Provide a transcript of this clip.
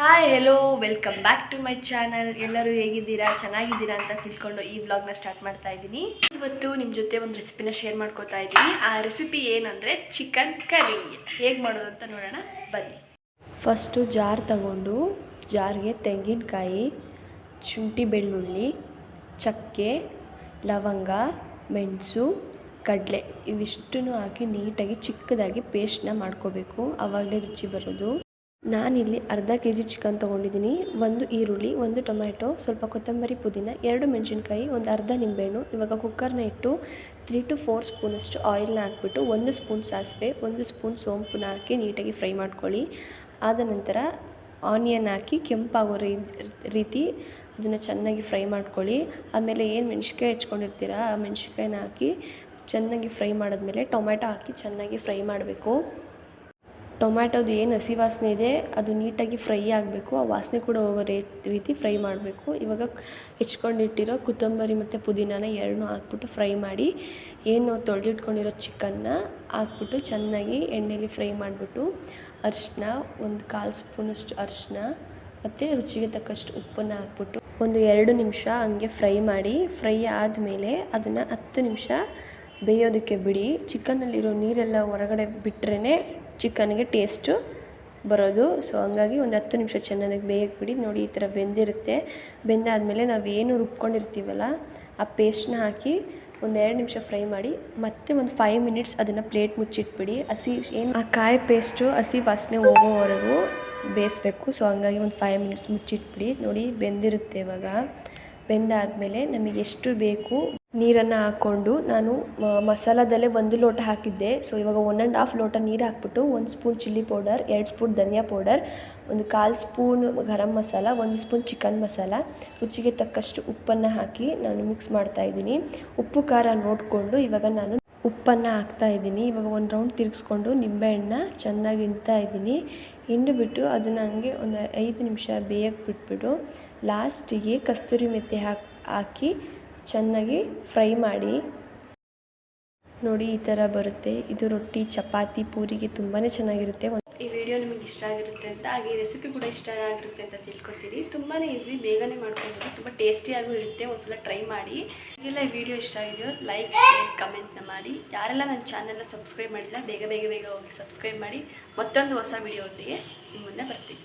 Hi hello welcome back to my channel ಎಲ್ಲರೂ ಹೇಗಿದ್ದೀರಾ? ಚೆನ್ನಾಗಿದ್ದೀರಾ ಅಂತ ತಿಳ್ಕೊಂಡು ಈ ವ್ಲಾಗ್ನ ಸ್ಟಾರ್ಟ್ ಮಾಡ್ತಾ ಇದ್ದೀನಿ. ಇವತ್ತು ನಿಮ್ಮ ಜೊತೆ ಒಂದು ರೆಸಿಪಿನ ಶೇರ್ ಮಾಡ್ಕೋತಾ ಇದ್ದೀನಿ. ಆ ರೆಸಿಪಿ ಏನಂದರೆ ಚಿಕನ್ ಕರಿ ಹೇಗೆ ಮಾಡೋದು ಅಂತ ನೋಡೋಣ. ಬನ್ನಿ. ಫಸ್ಟು ಜಾರ್ ತಗೊಂಡು, ಜಾರ್ಗೆ ತೆಂಗಿನಕಾಯಿ, ಶುಂಠಿ ಬೆಳ್ಳುಳ್ಳಿ, ಚಕ್ಕೆ, ಲವಂಗ, ಮೆಣಸು, ಕಡಲೆ. ಇವಿಷ್ಟನ್ನು ಹಾಕಿ ನೀಟಾಗಿ ಚಿಕ್ಕದಾಗಿ ಪೇಸ್ಟ್ನ ಮಾಡ್ಕೋಬೇಕು. ಆವಾಗಲೇ ರುಚಿ ಬರೋದು. ನಾನಿಲ್ಲಿ ಅರ್ಧ ಕೆ ಜಿ ಚಿಕನ್ ತೊಗೊಂಡಿದ್ದೀನಿ, ಒಂದು ಈರುಳ್ಳಿ, ಒಂದು ಟೊಮ್ಯಾಟೊ, ಸ್ವಲ್ಪ ಕೊತ್ತಂಬರಿ ಪುದೀನ, ಎರಡು ಮೆಣಸಿನ್ಕಾಯಿ, ಒಂದು ಅರ್ಧ ನಿಂಬೆಹಣ್ಣು, ಇವಾಗ ಕುಕ್ಕರ್ನ ಇಟ್ಟು ತ್ರೀ ಟು ಫೋರ್ ಸ್ಪೂನಷ್ಟು ಆಯಿಲ್ನ ಹಾಕ್ಬಿಟ್ಟು ಒಂದು ಸ್ಪೂನ್ ಸಾಸಿವೆ, ಒಂದು ಸ್ಪೂನ್ ಸೋಂಪನ್ನ ಹಾಕಿ ನೀಟಾಗಿ ಫ್ರೈ ಮಾಡ್ಕೊಳ್ಳಿ. ಆದ ನಂತರ ಆನಿಯನ್ ಹಾಕಿ ಕೆಂಪಾಗೋ ರೀತಿ ಅದನ್ನು ಚೆನ್ನಾಗಿ ಫ್ರೈ ಮಾಡ್ಕೊಳ್ಳಿ. ಆಮೇಲೆ ಏನು ಮೆಣ್ಸಿನ್ಕಾಯಿ ಹೆಚ್ಕೊಂಡಿರ್ತೀರ, ಆ ಮೆಣ್ಸಿನ್ಕಾಯಿನ ಹಾಕಿ ಚೆನ್ನಾಗಿ ಫ್ರೈ ಮಾಡಿದ್ಮೇಲೆ ಟೊಮ್ಯಾಟೊ ಹಾಕಿ ಚೆನ್ನಾಗಿ ಫ್ರೈ ಮಾಡಬೇಕು. ಟೊಮ್ಯಾಟೊದು ಏನು ಹಸಿ ವಾಸನೆ ಇದೆ, ಅದು ನೀಟಾಗಿ ಫ್ರೈ ಆಗಬೇಕು. ಆ ವಾಸನೆ ಕೂಡ ಹೋಗೋ ರೀತಿ ಫ್ರೈ ಮಾಡಬೇಕು. ಇವಾಗ ಹೆಚ್ಕೊಂಡಿಟ್ಟಿರೋ ಕೊತ್ತಂಬರಿ ಮತ್ತು ಪುದೀನಾನ ಎರಡನ್ನೂ ಹಾಕ್ಬಿಟ್ಟು ಫ್ರೈ ಮಾಡಿ, ಏನು ತೊಳೆದಿಟ್ಕೊಂಡಿರೋ ಚಿಕನ್ನ ಹಾಕ್ಬಿಟ್ಟು ಚೆನ್ನಾಗಿ ಎಣ್ಣೆಲಿ ಫ್ರೈ ಮಾಡಿಬಿಟ್ಟು ಅರಿಶಿನ ಒಂದು ಕಾಲು ಸ್ಪೂನಷ್ಟು ಅರಿಶಿನ ಮತ್ತು ರುಚಿಗೆ ತಕ್ಕಷ್ಟು ಉಪ್ಪನ್ನು ಹಾಕ್ಬಿಟ್ಟು, ಒಂದು ಎರಡು ನಿಮಿಷ ಹಂಗೆ ಫ್ರೈ ಮಾಡಿ, ಫ್ರೈ ಆದಮೇಲೆ ಅದನ್ನು ಹತ್ತು ನಿಮಿಷ ಬೇಯೋದಕ್ಕೆ ಬಿಡಿ. ಚಿಕನ್ನಲ್ಲಿರೋ ನೀರೆಲ್ಲ ಹೊರಗಡೆ ಬಿಟ್ರೇ ಚಿಕನ್ಗೆ ಟೇಸ್ಟು ಬರೋದು. ಸೊ ಹಂಗಾಗಿ ಒಂದು ಹತ್ತು ನಿಮಿಷ ಚೆನ್ನಾಗಿ ಬೇಯಕ್ಕೆ ಬಿಡಿ. ನೋಡಿ, ಈ ಥರ ಬೆಂದಿರುತ್ತೆ. ಬೆಂದಾದಮೇಲೆ ನಾವೇನು ರುಬ್ಕೊಂಡಿರ್ತೀವಲ್ಲ, ಆ ಪೇಸ್ಟ್ನ ಹಾಕಿ ಒಂದು ಎರಡು ನಿಮಿಷ ಫ್ರೈ ಮಾಡಿ, ಮತ್ತೆ ಒಂದು ಫೈವ್ ಮಿನಿಟ್ಸ್ ಅದನ್ನು ಪ್ಲೇಟ್ ಮುಚ್ಚಿಟ್ಬಿಡಿ. ಹಸಿ ಏನು, ಆ ಕಾಯಿ ಪೇಸ್ಟು ಹಸಿ ವಾಸನೆ ಹೋಗೋವರೆಗೂ ಬೇಯಿಸ್ಬೇಕು. ಸೊ ಹಂಗಾಗಿ ಒಂದು ಫೈವ್ ಮಿನಿಟ್ಸ್ ಮುಚ್ಚಿಟ್ಬಿಡಿ. ನೋಡಿ, ಬೆಂದಿರುತ್ತೆ ಇವಾಗ. ಬೆಂದಾದಮೇಲೆ ನಮಗೆ ಎಷ್ಟು ಬೇಕು ನೀರನ್ನು ಹಾಕ್ಕೊಂಡು ನಾನು ಮಸಾಲದಲ್ಲೇ ಒಂದು ಲೋಟ ಹಾಕಿದ್ದೆ. ಸೊ ಇವಾಗ ಒನ್ ಆ್ಯಂಡ್ ಹಾಫ್ ಲೋಟ ನೀರು ಹಾಕ್ಬಿಟ್ಟು ಒಂದು ಸ್ಪೂನ್ ಚಿಲ್ಲಿ ಪೌಡರ್, ಎರಡು ಸ್ಪೂನ್ ಧನಿಯಾ ಪೌಡರ್, ಒಂದು ಕಾಲು ಸ್ಪೂನ್ ಗರಂ ಮಸಾಲ, ಒಂದು ಸ್ಪೂನ್ ಚಿಕನ್ ಮಸಾಲ. ರುಚಿಗೆ ತಕ್ಕಷ್ಟು ಉಪ್ಪನ್ನು ಹಾಕಿ ನಾನು ಮಿಕ್ಸ್ ಮಾಡ್ತಾಯಿದ್ದೀನಿ ಉಪ್ಪು ಖಾರ ನೋಡಿಕೊಂಡು ಇವಾಗ ನಾನು ಉಪ್ಪನ್ನು ಹಾಕ್ತಾ ಇದ್ದೀನಿ. ಇವಾಗ ಒಂದು ರೌಂಡ್ ತಿರುಗಿಸ್ಕೊಂಡು ನಿಂಬೆಹಣ್ಣ ಚೆನ್ನಾಗಿ ಹಿಂಡ್ತಾ ಇದ್ದೀನಿ. ಹಿಂಡ್ಬಿಟ್ಟು ಅದನ್ನು ಹಂಗೆ ಒಂದು ಐದು ನಿಮಿಷ ಬೇಯಕ್ಕೆ ಬಿಟ್ಬಿಟ್ಟು ಲಾಸ್ಟಿಗೆ ಕಸ್ತೂರಿ ಮೆತ್ತೆ ಹಾಕಿ ಹಾಕಿ ಚೆನ್ನಾಗಿ ಫ್ರೈ ಮಾಡಿ. ನೋಡಿ ಈ ಥರ ಬರುತ್ತೆ. ಇದು ರೊಟ್ಟಿ, ಚಪಾತಿ, ಪೂರಿಗೆ ತುಂಬಾ ಚೆನ್ನಾಗಿರುತ್ತೆ. ಈ ವಿಡಿಯೋ ನಿಮಗೆ ಇಷ್ಟ ಆಗಿರುತ್ತೆ ಅಂತ, ಹಾಗೆ ಈ ರೆಸಿಪಿ ಕೂಡ ಇಷ್ಟ ಆಗಿರುತ್ತೆ ಅಂತ ತಿಳ್ಕೊತೀನಿ ತುಂಬಾ ಈಸಿ ಬೇಗನೆ ಮಾಡ್ಕೊಬೋದು ತುಂಬ ಟೇಸ್ಟಿಯಾಗೂ ಇರುತ್ತೆ, ಒಂದ್ಸಲ ಟ್ರೈ ಮಾಡಿ. ಈಗೆಲ್ಲ ಈ ವಿಡಿಯೋ ಇಷ್ಟ ಆಗಿದೆಯೋ ಲೈಕ್ ಶೇರ್ ಕಮೆಂಟ್ನ ಮಾಡಿ. ಯಾರೆಲ್ಲ ನನ್ನ ಚಾನಲ್ನ ಸಬ್ಸ್ಕ್ರೈಬ್ ಮಾಡಿಲ್ಲ, ಬೇಗ ಬೇಗ ಬೇಗ ಹೋಗಿ ಸಬ್ಸ್ಕ್ರೈಬ್ ಮಾಡಿ. ಮತ್ತೊಂದು ಹೊಸ ವಿಡಿಯೋ ಒಂದಿಗೆ ಮುಂದೆ ಬರ್ತೀನಿ.